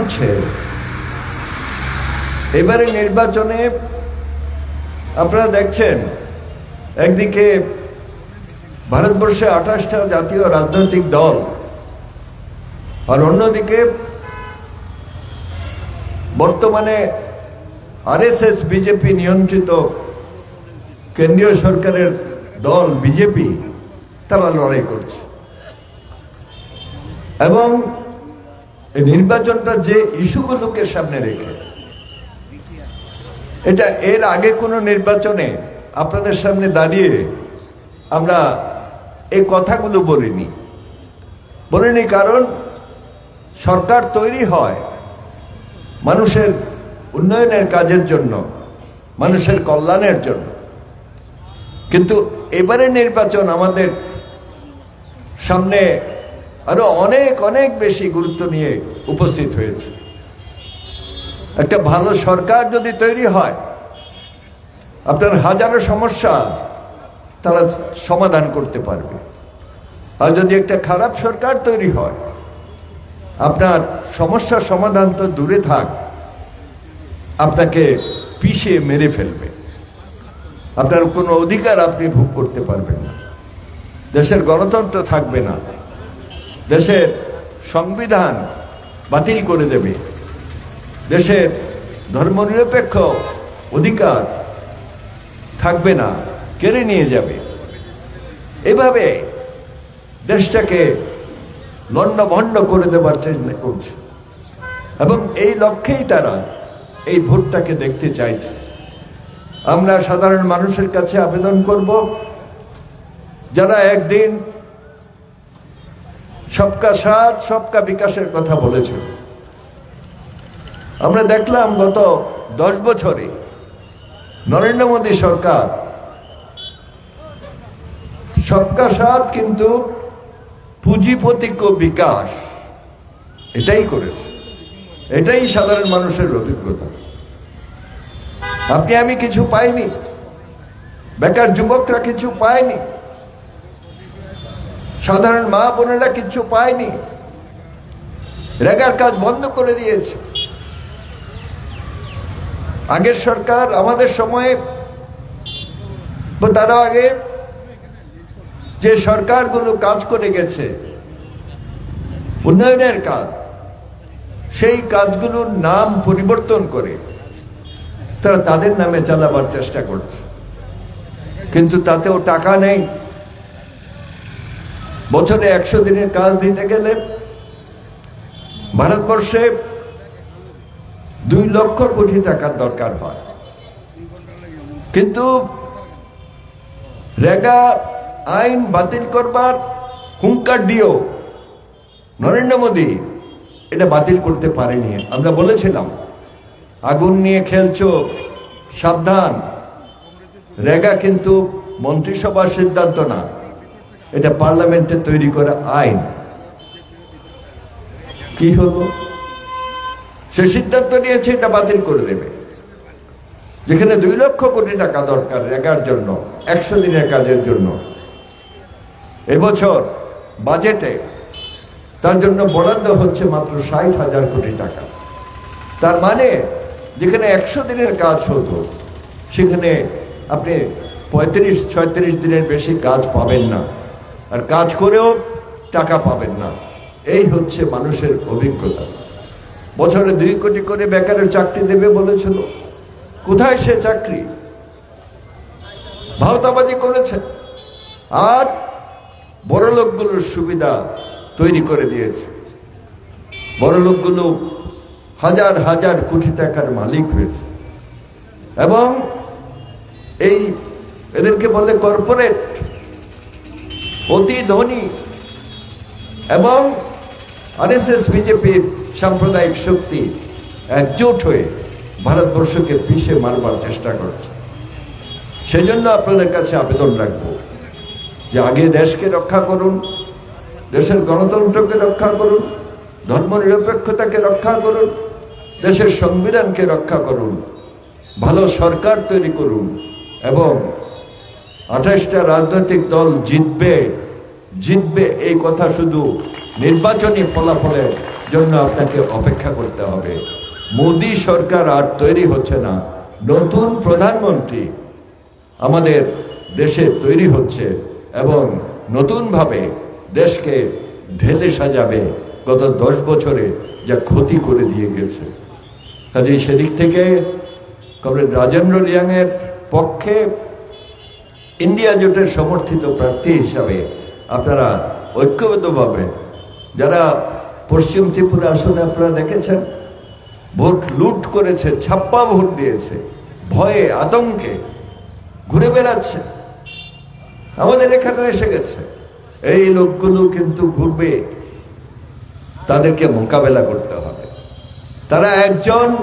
হচ্ছে এবারে নির্বাচনে আপনারা দেখছেন, একদিকে ভারতবর্ষে আঠাশটা জাতীয় রাজনৈতিক দল আর অন্যদিকে বর্তমানে আরএসএস, বিজেপি নিয়ন্ত্রিত কেন্দ্রীয় সরকারের দল, বিজেপি, তারা লড়াই করছে। এবং এই নির্বাচনটা যে ইস্যুগুলোকে সামনে রেখে, এটা এর আগে কোনো নির্বাচনে আপনাদের সামনে দাঁড়িয়ে আমরা এই কথাগুলো বলিনি। বলিনি কারণ সরকার তৈরি হয় মানুষের উন্নয়নের কাজের জন্য, মানুষের কল্যাণের জন্য। কিন্তু এবারে নির্বাচন আমাদের সামনে আরও অনেক অনেক বেশি গুরুত্ব নিয়ে উপস্থিত হয়েছে। একটা ভালো সরকার যদি তৈরি হয়, আপনার হাজারো সমস্যা তারা সমাধান করতে পারবে। আর যদি একটা খারাপ সরকার তৈরি হয়, আপনার সমস্যার সমাধান তো দূরে থাক, আপনাকে পিষে মেরে ফেলবে। আপনার কোনো অধিকার আপনি ভোগ করতে পারবেন না। দেশের গণতন্ত্র থাকবে না। দেশের সংবিধান বাতিল করে দেবে। দেশের ধর্মনিরপেক্ষ অধিকার থাকবে না, কেড়ে নিয়ে যাবে। এভাবে দেশটাকে লণ্ডভণ্ড করে দেবার চেষ্টা করছে। এবং এই লক্ষ্যেই তারা এই ভোটটাকে দেখতে চাইছে। আমরা সাধারণ মানুষের কাছে আবেদন করব, যারা একদিন সবকা সাথ, সবকা বিকাশের কথা বলেছেন আমরা দেখলাম গত দশ বছরে নরেন্দ্র মোদী সরকার সবকা সাথ কিন্তু পুঁজিপতিক বিকাশ, এটাই করেছে। এটাই সাধারণ মানুষের অভিজ্ঞতা। আপনি আমি কিছু পাইনি। বেকার যুবকরা কিছু পায়নি। সাধারণ মা বোনেরা কিছু পায়নি। রেগার কাজ বন্ধ করে দিয়েছে। আগের সরকার আমাদের সময়ে, বা তারও আগে যে সরকারগুলো কাজ করে গেছে, উন্নয়নের কাজ, সেই কাজগুলোর নাম পরিবর্তন করে তারা তাদের নামে চালাবার চেষ্টা করছে। কিন্তু তাতেও টাকা নেই। বছরে একশো দিনের কাজ দিতে গেলে ভারতবর্ষে দুই লক্ষ কোটি টাকার দরকার হয়। কিন্তু রেগা আইন বাতিল করবার হুঙ্কার দিও নরেন্দ্র মোদী এটা বাতিল করতে পারেনি। আমরা বলেছিলাম, আগুন নিয়ে খেলছো, সাবধান। রেগা কিন্তু মন্ত্রিসভার সিদ্ধান্ত না। এটা পার্লামেন্টে তৈরি করা আইন। কি হলো? সে সিদ্ধান্ত নিয়েছে, এটা বাতিল করে দেবে। যেখানে দুই লক্ষ কোটি টাকা দরকার রেগার জন্য, একশো দিনের কাজের জন্য। এবছর বাজেটে তার জন্য বরাদ্দ হচ্ছে মাত্র ষাট হাজার কোটি টাকা। তার মানে যেখানে একশো দিনের কাজ হতো, সেখানে আপনি পঁয়ত্রিশ, ছয়ত্রিশ দিনের বেশি কাজ পাবেন না। আর কাজ করেও টাকা পাবেন না। এই হচ্ছে মানুষের অভিজ্ঞতা। বছরে দুই কোটি করে বেকারের চাকরি দেবে বলেছিল। কোথায় সে চাকরি? ভাওতাবাজি করেছে। আর বড় লোকগুলোর সুবিধা তৈরি করে দিয়েছে। বড় লোকগুলো হাজার হাজার কোটি টাকার মালিক হয়েছে। এবং এই এদেরকে বলে কর্পোরেট। অতি ধনী এবং আরএসএস বিজেপির সাম্প্রদায়িক শক্তি একজোট হয়ে ভারতবর্ষকে পিষে মারবার চেষ্টা করছে। সেজন্য আপনাদের কাছে আবেদন রাখব যে আগে দেশকে রক্ষা করুন, দেশের গণতন্ত্রকে রক্ষা করুন, ধর্মনিরপেক্ষতাকে রক্ষা করুন, দেশের সংবিধানকে রক্ষা করুন, ভালো সরকার তৈরি করুন এবং আঠাশটা রাজনৈতিক দল জিতবে জিতবে এই কথা শুধু নির্বাচনী ফলাফলের জন্য আপনাকে অপেক্ষা করতে হবে। মোদী সরকার আর তৈরি হচ্ছে না। নতুন প্রধানমন্ত্রী আমাদের দেশে তৈরি হচ্ছে এবং নতুনভাবে দেশকে ঢেলে সাজাবে গত দশ বছরে যা ক্ষতি করে দিয়ে গেছে। কাজে সেদিক থেকে কমরেড রাজেন্দ্র রিয়াংয়ের পক্ষে ইন্ডিয়া জোটের সমর্থিত প্রার্থী হিসাবে আপনারা ঐক্যবদ্ধভাবে যারা পশ্চিম ত্রিপুরা আসনে আপনারা দেখেছেন, ভোট লুট করেছে, ছাপ্পা ভোট দিয়েছে, ভয়ে, আতঙ্কে ঘুরে বেড়াচ্ছে। আমাদের এখানে এসে গেছে। এই লোকগুলো কিন্তু ঘুরবে। তাদেরকে মোকাবেলা করতে হবে। তারা একজন